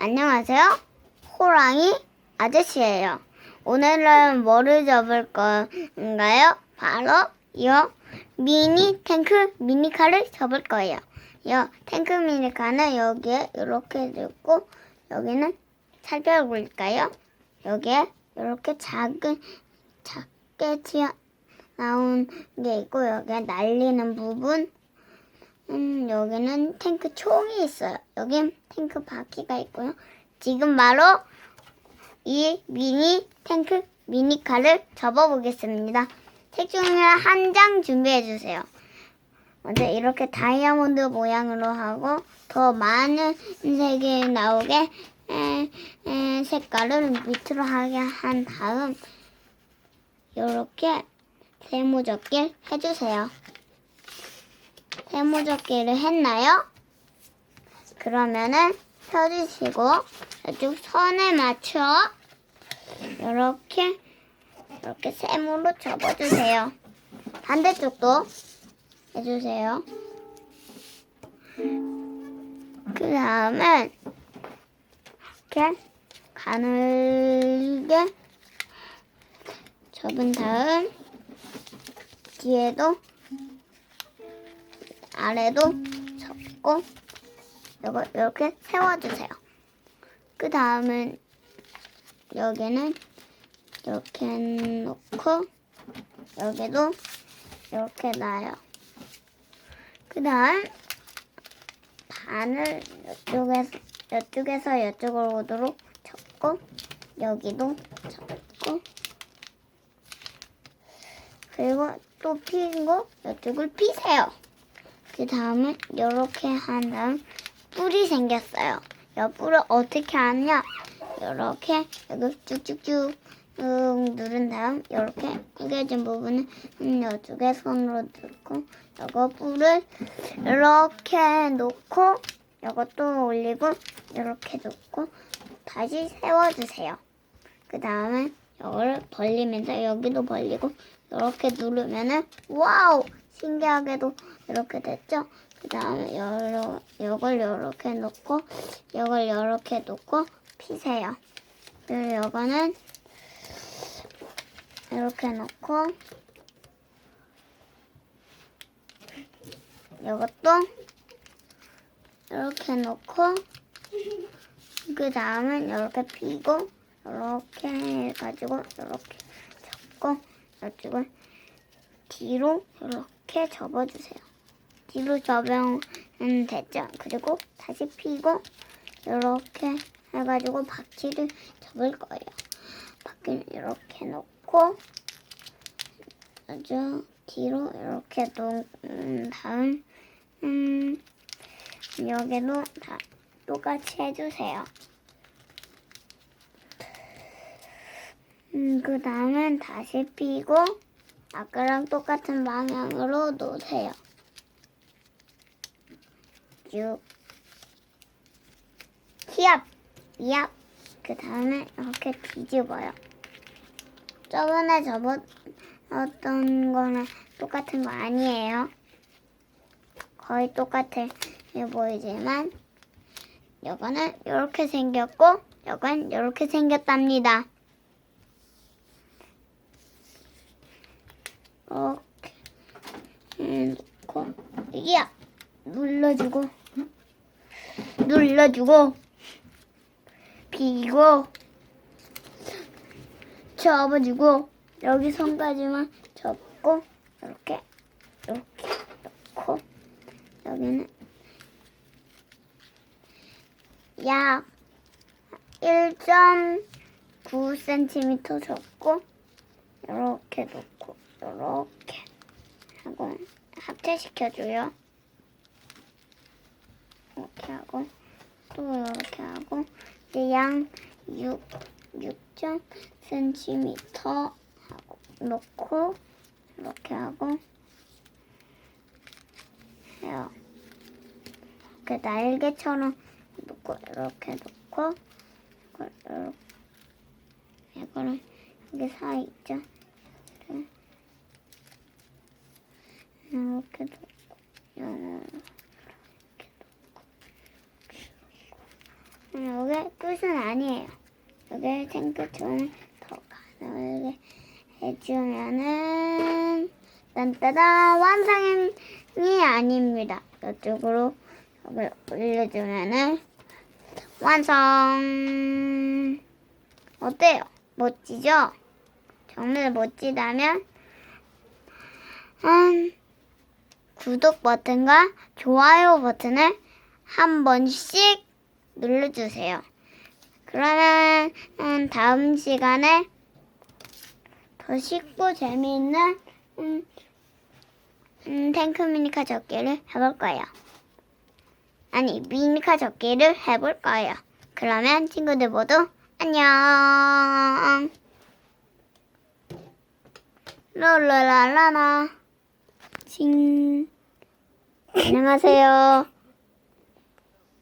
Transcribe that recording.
안녕하세요. 호랑이 아저씨예요. 오늘은 뭐를 접을 건가요? 바로 이 미니 탱크 미니카를 접을 거예요. 이 탱크 미니카는 여기에 이렇게 넣고 여기는 살펴볼까요? 여기에 이렇게 작은 작게 튀어 나온 게 있고 여기에 날리는 부분 음, 여기는 탱크 총이 있어요. 여긴 탱크 바퀴가 있고요. 지금 바로 이 미니 탱크 미니카를 접어보겠습니다. 책 중에 한 장 준비해 주세요. 먼저 이렇게 다이아몬드 모양으로 하고 더 많은 색이 나오게 에, 에, 색깔을 밑으로 하게 한 다음 이렇게 세모접기를 해주세요. 세모접기를 했나요? 그러면은 펴주시고 이쪽 선에 맞춰 이렇게 이렇게 세모로 접어주세요. 반대쪽도 해주세요. 그 다음에 이렇게 가늘게 접은 다음 뒤에도 아래도 접고 이거 이렇게 세워주세요. 그 다음은 여기는 이렇게 놓고 여기도 이렇게 놔요. 그 다음 반을 이쪽에서 이쪽에서 이쪽으로 오도록 접고 여기도 접고 그리고 또 피고 이쪽을 피세요. 그 다음에 이렇게 한 다음 뿔이 생겼어요. 이 뿔을 어떻게 하냐? 이렇게 여기 쭉쭉쭉 음, 누른 다음 이렇게 구겨진 부분은 음, 이쪽에 손으로 넣고 이거 뿔을 이렇게 놓고 이것도 올리고 이렇게 놓고 다시 세워주세요. 그 다음에 이걸 벌리면서 여기도 벌리고 이렇게 누르면은 와우 신기하게도 이렇게 됐죠. 그 다음에 이걸 이렇게 놓고 이걸 이렇게 놓고 피세요. 이거는 이렇게 놓고 이것도 이렇게 놓고 그 다음에 이렇게 피고 이렇게 해가지고 이렇게 접고 이쪽을 뒤로 이렇게 접어주세요. 뒤로 접으면 됐죠. 그리고 다시 피고 이렇게 해가지고 바퀴를 접을 거예요. 바퀴를 이렇게 놓고 아주 뒤로 이렇게 놓은 다음 음, 여기도 다 똑같이 해주세요. 음, 그 다음엔 다시 피고 아까랑 똑같은 방향으로 놓으세요. 쭉. 히압, 이압. 그 다음에 이렇게 뒤집어요. 저번에 접었던 거랑 똑같은 거 아니에요. 거의 똑같아 보이지만 이거는 이렇게 생겼고 이건 이렇게 생겼답니다. 이렇게 놓고 이야 눌러주고 눌러주고 비고 접어주고 여기 손까지만 접고 이렇게 이렇게 넣고 여기는 약 1.9cm 접고 이렇게 놓고 이렇게 하고 합체시켜줘요. 이렇게 하고 또 이렇게 하고 이제 양 6, 6cm 하고 놓고 이렇게 하고 해요. 이렇게 날개처럼 놓고 이렇게 놓고 이걸 이렇게 이거를 여기 사이 있죠? 이렇게 놓고 이렇게 놓고 여기 뜻은 아니에요. 여기 탱크처럼 더 가늘게 해주면은 딴따다 완성이 아닙니다. 이쪽으로 여기 올려주면은 완성. 어때요? 멋지죠? 정말 멋지다면 음, 구독 버튼과 좋아요 버튼을 한 번씩 눌러주세요. 그러면 음, 다음 시간에 더 쉽고 재미있는 음, 음, 탱크 미니카 접기를 해볼 거예요. 아니 미니카 접기를 해볼 거예요. 그러면 친구들 모두 안녕. 롤라라라라 칭 안녕하세요.